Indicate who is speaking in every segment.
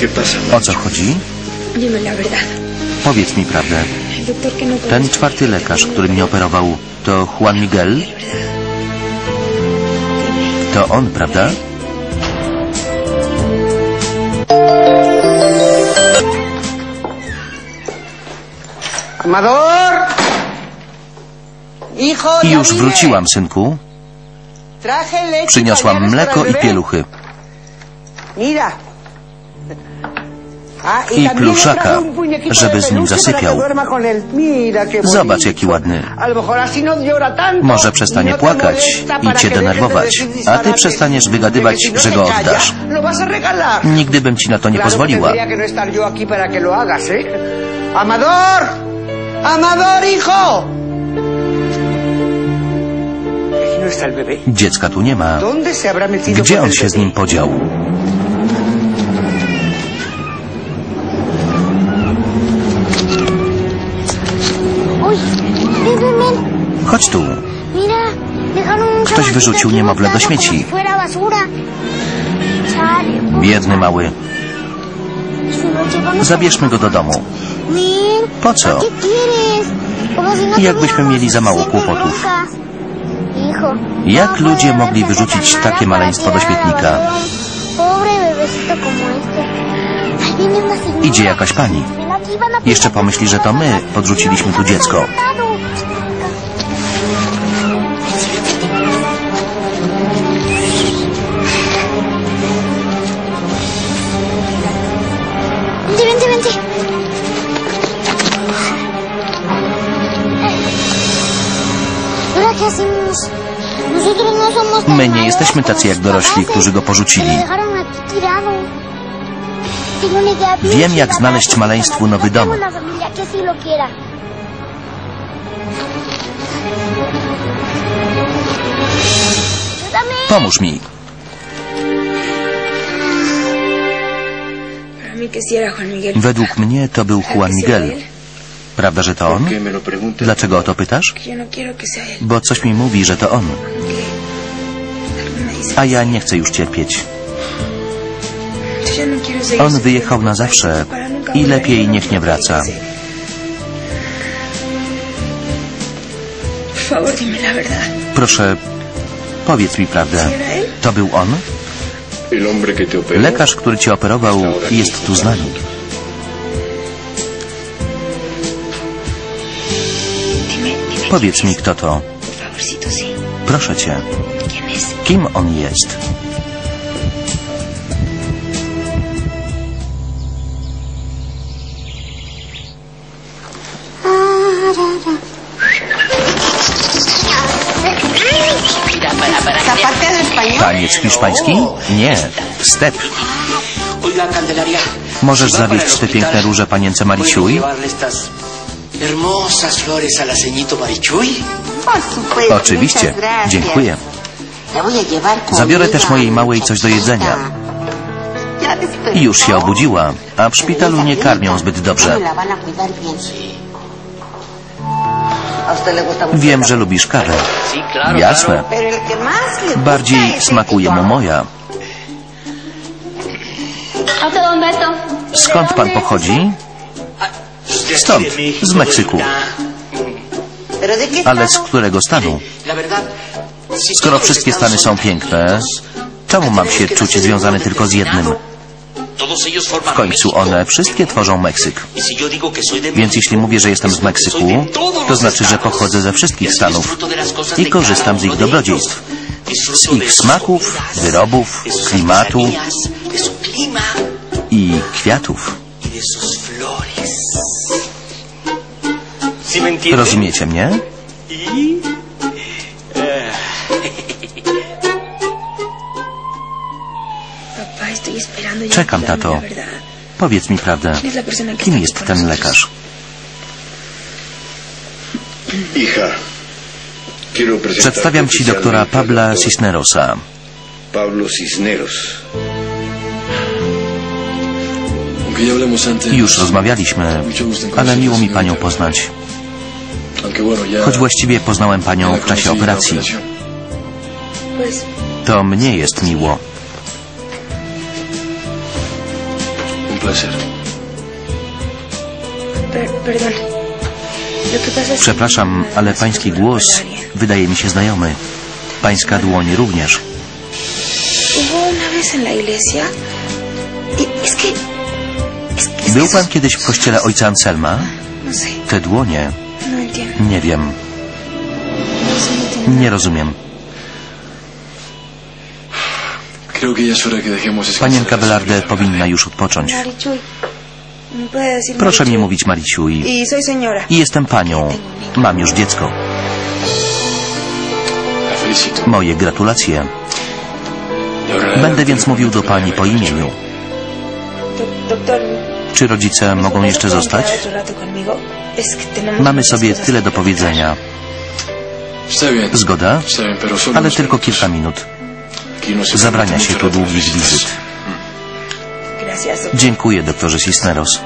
Speaker 1: ¿Qué pasa,
Speaker 2: O co chodzi? Powiedz mi prawdę. Ten czwarty lekarz, który mnie operował, to Juan Miguel? To on, prawda?
Speaker 3: Amador!
Speaker 2: I już wróciłam, synku. Przyniosłam mleko i pieluchy.
Speaker 3: Mira.
Speaker 2: I pluszaka, żeby z nim zasypiał. Zobacz, jaki ładny.
Speaker 3: No.
Speaker 2: Może przestanie
Speaker 3: No
Speaker 2: płakać i cię denerwować, a ty przestaniesz wygadywać,
Speaker 3: no
Speaker 2: że go oddasz. Nigdy bym ci na to nie pozwoliła.
Speaker 3: ¿eh? Amador! Amador, hijo!
Speaker 2: Dziecka tu nie ma.
Speaker 3: ¿Dónde se habrá metido
Speaker 2: Gdzie on się z nim podział?
Speaker 4: Un
Speaker 2: Ktoś wyrzucił niemowlę do śmieci. Biedny mały. Zabierzmy go do domu. Po co?
Speaker 4: Si no
Speaker 2: Jakbyśmy mieli za mało kłopotów. Jak
Speaker 4: no
Speaker 2: ludzie
Speaker 4: puede
Speaker 2: mogli wyrzucić takie maleństwo do śmietnika? Idzie jakaś pani. Jeszcze pomyśli, że to my podrzuciliśmy tu dziecko. My nie jesteśmy tacy jak dorośli, którzy go porzucili. Wiem, jak znaleźć maleństwu nowy dom. Pomóż mi. Według mnie to był Juan Miguel. Prawda, że to
Speaker 1: ¿Por
Speaker 2: on? Dlaczego o to pytasz? Bo coś mi mówi, że to on. A ja nie chcę już cierpieć. On wyjechał na zawsze i lepiej niech nie wraca. Proszę, powiedz mi prawdę. To był on? Lekarz, który cię operował, jest tu z nami. Powiedz mi, kto to. Proszę cię. Kim on jest? Taniec hiszpański? Nie. Step. Możesz
Speaker 5: ¿va para
Speaker 2: zawieźć te piękne róże panience
Speaker 6: supuesto.
Speaker 2: Oczywiście. Dziękuję. Zabiorę też mojej małej coś do jedzenia. Już się obudziła, a w szpitalu nie karmią zbyt dobrze.
Speaker 6: La van a cuidar bien. ¿A usted le gusta mucho
Speaker 2: Wiem, że lubisz kawę. Jasne. Bardziej smakuje mu moja. Skąd pan pochodzi? Stąd, z Meksyku. Ale z którego stanu? Skoro wszystkie stany są piękne, czemu mam się czuć związany tylko z jednym? W końcu one wszystkie tworzą Meksyk. Więc jeśli mówię, że jestem z Meksyku, to znaczy, że pochodzę ze wszystkich stanów i korzystam z ich dobrodziejstw. Z ich smaków, wyrobów, klimatu i kwiatów. Rozumiecie mnie? Czekam, tato. Powiedz mi prawdę.
Speaker 7: ¿Quién es la persona que
Speaker 2: Kim jest ten lekarz? Przedstawiam ci doktora Pabla Cisnerosa.
Speaker 1: Pablo Cisneros.
Speaker 2: Już rozmawialiśmy, ale miło mi panią poznać. Choć właściwie poznałem panią w czasie operacji. To mnie jest miło.
Speaker 8: Placer.
Speaker 2: Przepraszam, ale pański głos wydaje mi się znajomy. Pańska dłoń również.
Speaker 7: Y
Speaker 2: Był pan kiedyś w kościele ojca Anselma?
Speaker 7: No
Speaker 2: Te dłonie?
Speaker 7: no.
Speaker 2: Nie wiem.
Speaker 7: No.
Speaker 2: Nie rozumiem. Panienka Belarde powinna już odpocząć.
Speaker 7: Marichuy. ¿Me puede decir
Speaker 2: Proszę mi mówić, Mariciu, i,
Speaker 7: Y
Speaker 2: i jestem panią. Mam już dziecko. Moje gratulacje. Będę więc mówił do pani po imieniu. Czy rodzice
Speaker 7: ¿mis
Speaker 2: mogą jeszcze zostać? Mamy sobie tyle do powiedzenia. Zgoda? Ale tylko kilka minut. Zabrania się tu długich wizyt. Dziękuję, doktorze Cisneros.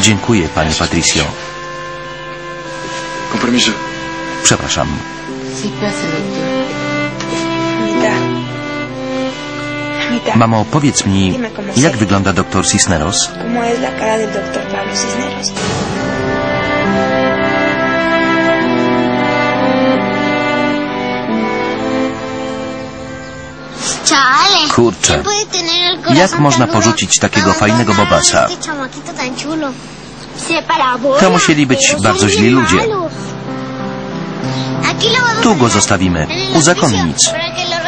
Speaker 2: Dziękuję, pani Patricio. Przepraszam. Mamo, powiedz mi, jak wygląda doktor Cisneros? Kurczę.
Speaker 4: ¿Quién puede tener el corazón
Speaker 2: Jak można porzucić takiego fajnego bobasa? To musieli być bardzo źli ludzie. Tu go zostawimy, u zakonnic.
Speaker 4: Para que lo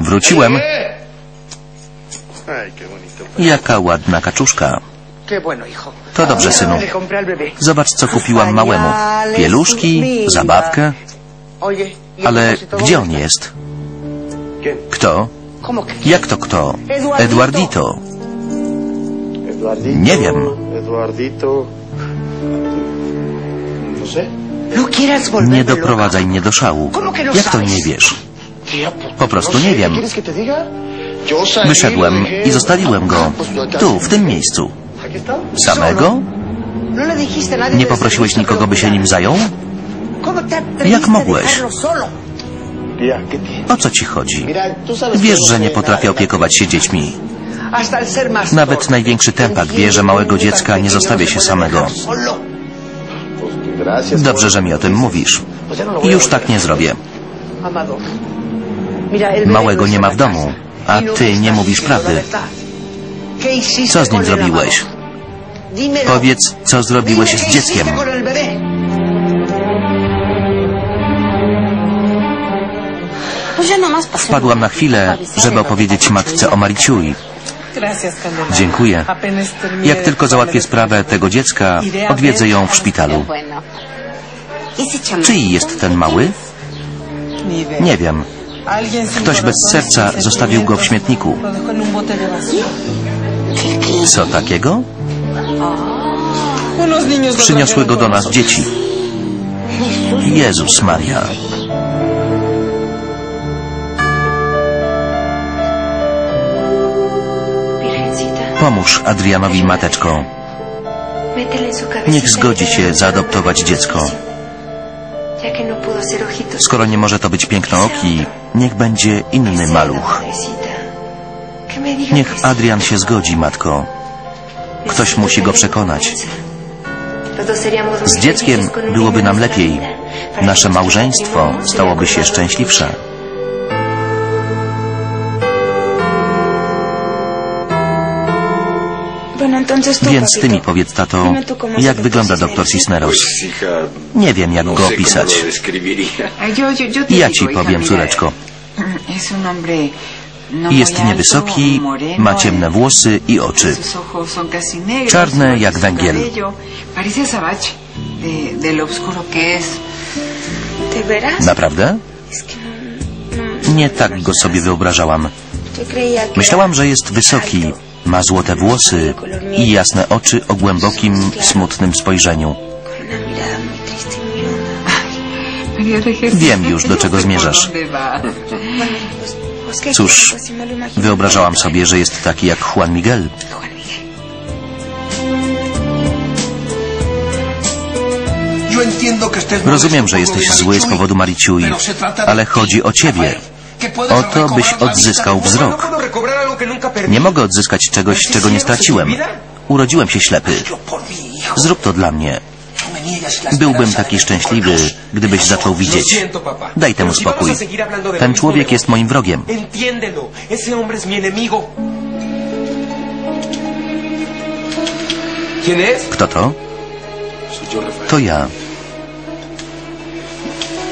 Speaker 2: Wróciłem. Jaka ładna kaczuszka. To dobrze, synu. Zobacz, co kupiłam małemu. Pieluszki, zabawkę.
Speaker 3: ¿y
Speaker 2: Ale gdzie on jest? Kto? Jak to kto?
Speaker 3: Eduardito.
Speaker 2: Nie wiem.
Speaker 1: No.
Speaker 3: No
Speaker 2: Nie doprowadzaj mnie do szału.
Speaker 3: ¿Cómo que no
Speaker 2: Jak to nie wiesz? Po prostu nie wiem. Wyszedłem i zostawiłem go. Tu, w tym miejscu. Samego? Nie poprosiłeś nikogo, by się nim zajął?
Speaker 3: ¿Cómo te atreviste
Speaker 2: Jak mogłeś? O co ci chodzi? Wiesz, że nie potrafię opiekować się dziećmi. Nawet największy tempak wie, że małego dziecka nie zostawia się samego. Dobrze, że mi o tym mówisz. Już tak nie zrobię. Małego nie ma w domu, a ty nie mówisz prawdy.
Speaker 3: la verdad. ¿Qué hiciste
Speaker 2: Co z nim zrobiłeś? Powiedz, co zrobiłeś z
Speaker 3: ¿qué
Speaker 2: dzieckiem. Wpadłam na chwilę, żeby opowiedzieć matce o Mariciui. Dziękuję. Jak tylko załatwię sprawę tego dziecka, odwiedzę ją w szpitalu. Czyj jest ten mały? Nie wiem.
Speaker 9: Ktoś bez serca zostawił go w śmietniku.
Speaker 2: Co takiego? Przyniosły go do nas dzieci. Jezus Maria. Pomóż Adrianowi
Speaker 7: cabecita
Speaker 2: Niech zgodzi się zaadoptować dziecko.
Speaker 7: No.
Speaker 2: Skoro nie może to być pięknooki, niech będzie inny maluch. Niech. Adrian się zgodzi, matko. Ktoś musi go przekonać. Z dzieckiem byłoby nam lepiej. Nasze małżeństwo stałoby się szczęśliwsze. Więc ty mi powiedz, tato, jak wygląda doktor
Speaker 7: Cisneros.
Speaker 2: Nie wiem, jak
Speaker 1: no
Speaker 2: go opisać. Ja ci powiem, córeczko. Jest niewysoki, ma ciemne włosy i oczy.
Speaker 9: Czarne jak węgiel.
Speaker 2: Naprawdę?
Speaker 7: No, no,
Speaker 2: Nie tak go sobie wyobrażałam. Myślałam, że jest wysoki, ma złote włosy i jasne oczy o głębokim, smutnym spojrzeniu. Wiem już, do czego zmierzasz.
Speaker 7: Pues, pues, ¿qué
Speaker 2: Cóż. Wyobrażałam sobie, że jest taki jak Juan Miguel.
Speaker 7: Juan Miguel.
Speaker 2: Rozumiem, że jesteś zły z powodu Mariciui, ale chodzi o ciebie. O to, byś odzyskał wzrok. Nie mogę odzyskać czegoś, czego nie straciłem. Urodziłem się ślepy. Zrób to dla mnie. Byłbym taki szczęśliwy, gdybyś zaczął widzieć. Daj temu spokój. Ten człowiek jest moim wrogiem. Kto to? To ja.